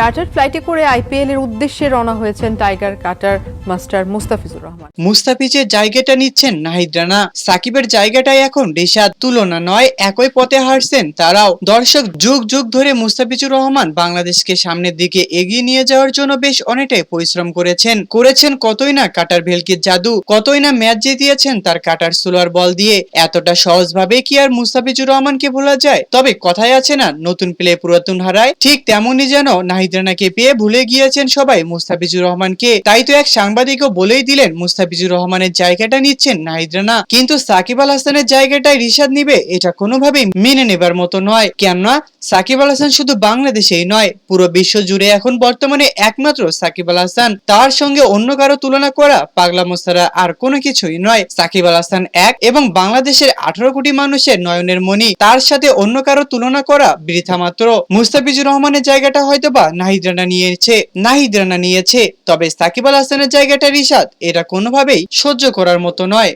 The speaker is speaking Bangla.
চার্টার ফ্লাইটে করে আইপিএল এর উদ্দেশ্যে রওনা হয়েছেন tiger cutter master Mustafizur Rahman. মুস্তাফিজের জায়গাটা নিচ্ছেন নাহিদ রানা। সাকিবের জায়গাটাই এখন রেশাদ তুলনা নয়, একই পথে হারছেন তারাও। দর্শক যুগ যুগ ধরে মুস্তাফিজুর রহমান বাংলাদেশকে সামনের দিকে এগিয়ে নিয়ে যাওয়ার জন্য বেশ অনেকটাই পরিশ্রম করেছেন। করেছেন কতই না কাটার ভেলকির জাদু, কতই না ম্যাচ জিতিয়েছেন তার কাটার সোলার বল দিয়ে। এতটা সহজভাবে কি আর মুস্তাফিজুর রহমানকে ভোলা যায়? তবে কথায় আছে না, নতুন প্লে পুরাতন হারায়, ঠিক তেমনই যেন নাহিদ রানাকে পেয়ে ভুলে গিয়েছেন সবাই মুস্তাফিজুর রহমানকে? তাই তো এক সাংবাদিকও বলেই দিলেন, মুস্তাফিজুর রহমানের জায়গাটা নিচ্ছেন নাহিদরানা কিন্তু সাকিব আল হাসানের জায়গাটাই রিশাদ নিবে, এটা কোনোভাবেই মেনে নেবার মতো নয়। কেননা, সাকিব আল হাসান শুধু বাংলাদেশেই নয়, পুরো বিশ্ব জুড়ে এখন বর্তমানে একমাত্র সাকিব আল হাসান। তার সঙ্গে অন্য কারও তুলনা করা পাগলা মোস্তারা আর কোনো কিছুই নয়। সাকিব আল হাসান এক এবং বাংলাদেশের আঠারো কোটি মানুষের নয়নের মণি। তার সাথে অন্য কারও তুলনা করা বৃথা মাত্র। মুস্তাফিজুর রহমানের জায়গাটা হয়তো হয়তোবা নাহিদ রানা নিয়েছে নাহিদ রানা নিয়েছে। তবে সাকিব আল হাসানের জায়গাটা রিশাদ, এটা কোনোভাবেই সহ্য করার মতো নয়।